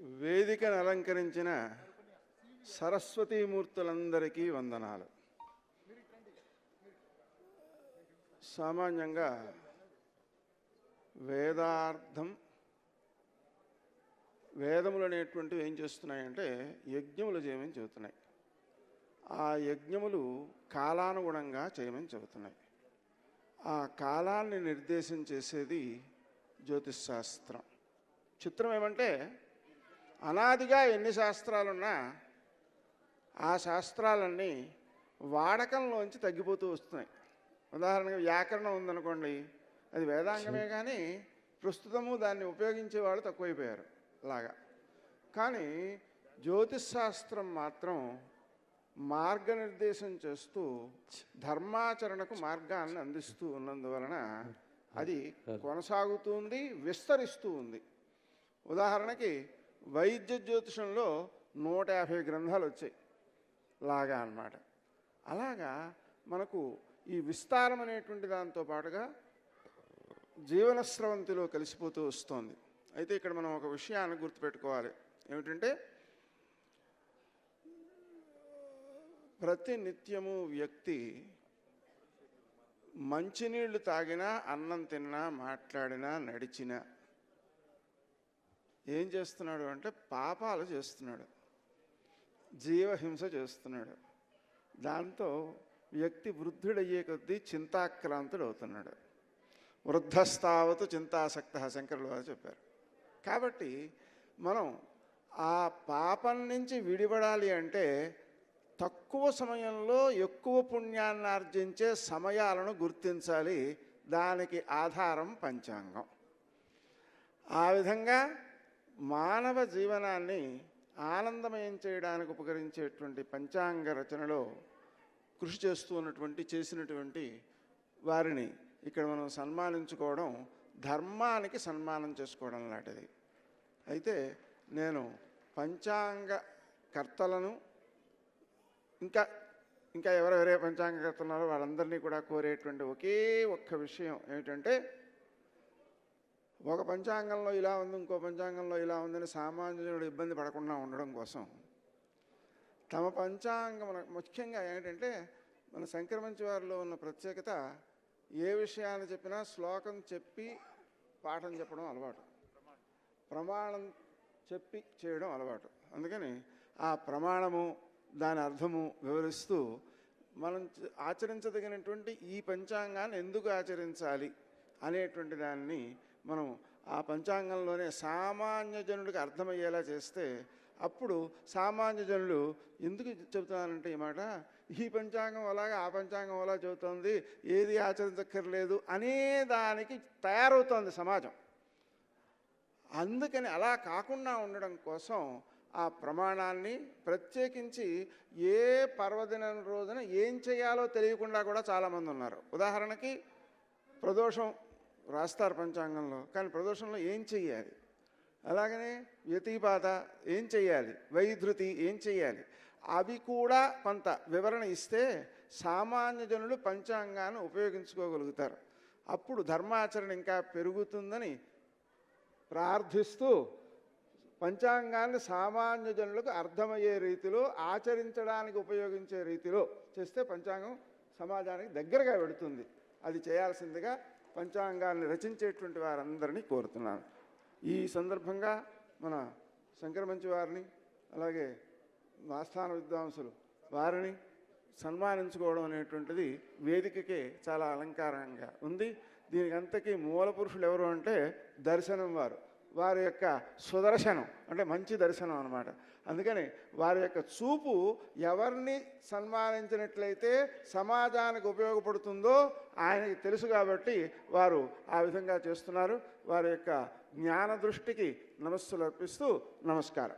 వేదికను అలంకరించిన సరస్వతీమూర్తులందరికీ వందనాలు. సామాన్యంగా వేదార్థం వేదములు అనేటువంటివి ఏం చేస్తున్నాయంటే యజ్ఞములు చేయమని చెబుతున్నాయి. ఆ యజ్ఞములు కాలానుగుణంగా చేయమని చెబుతున్నాయి. ఆ కాలాన్ని నిర్దేశం చేసేది జ్యోతిష్ శాస్త్రం. చిత్రం ఏమంటే అనాదిగా ఎన్ని శాస్త్రాలున్నా ఆ శాస్త్రాలన్నీ వాడకంలోంచి తగ్గిపోతూ వస్తున్నాయి. ఉదాహరణగా వ్యాకరణం ఉందనుకోండి అది వేదాంగమే కానీ ప్రస్తుతము దాన్ని ఉపయోగించే వాళ్ళు తక్కువైపోయారు లాగా. కానీ జ్యోతిష్ శాస్త్రం మాత్రం మార్గనిర్దేశం చేస్తూ ధర్మాచరణకు మార్గాన్ని అందిస్తూ ఉన్నందువలన అది కొనసాగుతుంది విస్తరిస్తూ ఉంది. ఉదాహరణకి వైద్య జ్యోతిషంలో నూట యాభై గ్రంథాలు వచ్చాయి. లాగా అన్నమాట. అలాగా మనకు ఈ విస్తారం అనేటువంటి దాంతో పాటుగా జీవన స్రవంతిలో కలిసిపోతూ వస్తోంది. అయితే ఇక్కడ మనం ఒక విషయాన్ని గుర్తుపెట్టుకోవాలి. ఏమిటంటే ప్రతి నిత్యము వ్యక్తి మంచినీళ్ళు తాగినా అన్నం తిన్నా మాట్లాడినా నడిచినా ఏం చేస్తున్నాడు అంటే పాపాలు చేస్తున్నాడు. జీవహింస చేస్తున్నాడు. దాంతో వ్యక్తి వృద్ధుడయ్యే కొద్దీ చింతాక్రాంతుడు అవుతున్నాడు. వృద్ధస్థావతు చింతాసక్త శంకరులు వారు చెప్పారు. కాబట్టి మనం ఆ పాపం నుంచి విడిపడాలి అంటే తక్కువ సమయంలో ఎక్కువ పుణ్యాన్ని ఆర్జించే సమయాలను గుర్తించాలి. దానికి ఆధారం పంచాంగం. ఆ విధంగా మానవ జీవనాన్ని ఆనందమయం చేయడానికి ఉపకరించేటువంటి పంచాంగ రచనలో కృషి చేస్తూ ఉన్నటువంటి చేసినటువంటి వారిని ఇక్కడ మనం సన్మానించుకోవడం ధర్మానికి సన్మానం చేసుకోవడం లాంటిది. అయితే నేను పంచాంగ కర్తలను ఇంకా ఇంకా ఎవరెవరే పంచాంగకర్తలు ఉన్నారో వాళ్ళందరినీ కూడా కోరేటువంటి ఒకే ఒక్క విషయం ఏమిటంటే ఒక పంచాంగంలో ఇలా ఉంది ఇంకో పంచాంగంలో ఇలా ఉందని సామాన్యుడు ఇబ్బంది పడకుండా ఉండడం కోసం. తమ పంచాంగం ముఖ్యంగా ఏంటంటే మన సంక్రమించి వారిలో ఉన్న ప్రత్యేకత ఏ విషయాన్ని చెప్పినా శ్లోకం చెప్పి పాఠం చెప్పడం అలవాటు. ప్రమాణం చెప్పి చేయడం అలవాటు. అందుకని ఆ ప్రమాణము దాని అర్థము వివరిస్తూ మనం ఆచరించదగినటువంటి ఈ పంచాంగాన్ని ఎందుకు ఆచరించాలి అనేటువంటి దాన్ని మనం ఆ పంచాంగంలోనే సామాన్య జనుడికి అర్థమయ్యేలా చేస్తే అప్పుడు సామాన్య జనులు ఎందుకు చెబుతున్నారంటే ఈ మాట ఈ పంచాంగం అలాగా ఆ పంచాంగం అలా చెబుతోంది ఏది ఆచరించక్కర్లేదు అనే దానికి తయారవుతోంది సమాజం. అందుకని అలా కాకుండా ఉండడం కోసం ఆ ప్రమాణాన్ని ప్రత్యేకించి ఏ పర్వదినం రోజున ఏం చేయాలో తెలియకుండా కూడా చాలామంది ఉన్నారు. ఉదాహరణకి ప్రదోషం రాస్తారు పంచాంగంలో. కానీ ప్రదోషంలో ఏం చెయ్యాలి? అలాగనే వ్యతిపాత ఏం చెయ్యాలి? వైధృతి ఏం చెయ్యాలి? అవి కూడా కొంత వివరణ ఇస్తే సామాన్య జనులు పంచాంగాన్ని ఉపయోగించుకోగలుగుతారు. అప్పుడు ధర్మాచరణ ఇంకా పెరుగుతుందని ప్రార్థిస్తూ పంచాంగాన్ని సామాన్య జనులకు అర్థమయ్యే రీతిలో ఆచరించడానికి ఉపయోగించే రీతిలో చేస్తే పంచాంగం సమాజానికి దగ్గరగా పెడుతుంది అది చేయాల్సిందిగా పంచాంగాన్ని రచించేటువంటి వారందరినీ కోరుతున్నాను. ఈ సందర్భంగా మన శంకరమంచి వారిని అలాగే ఆస్థాన విద్వాంసులు వారిని సన్మానించుకోవడం అనేటువంటిది వేదికకే చాలా అలంకారంగా ఉంది. దీనికి అంతకీ మూల పురుషులు ఎవరు అంటే దర్శనం వారు. వారి యొక్క సుదర్శనం అంటే మంచి దర్శనం అన్నమాట. అందుకని వారి యొక్క చూపు ఎవరిని సన్మానించినట్లయితే సమాజానికి ఉపయోగపడుతుందో ఆయనకి తెలుసు కాబట్టి వారు ఆ విధంగా చేస్తున్నారు. వారి యొక్క జ్ఞాన దృష్టికి నమస్సులు అర్పిస్తూ నమస్కారం.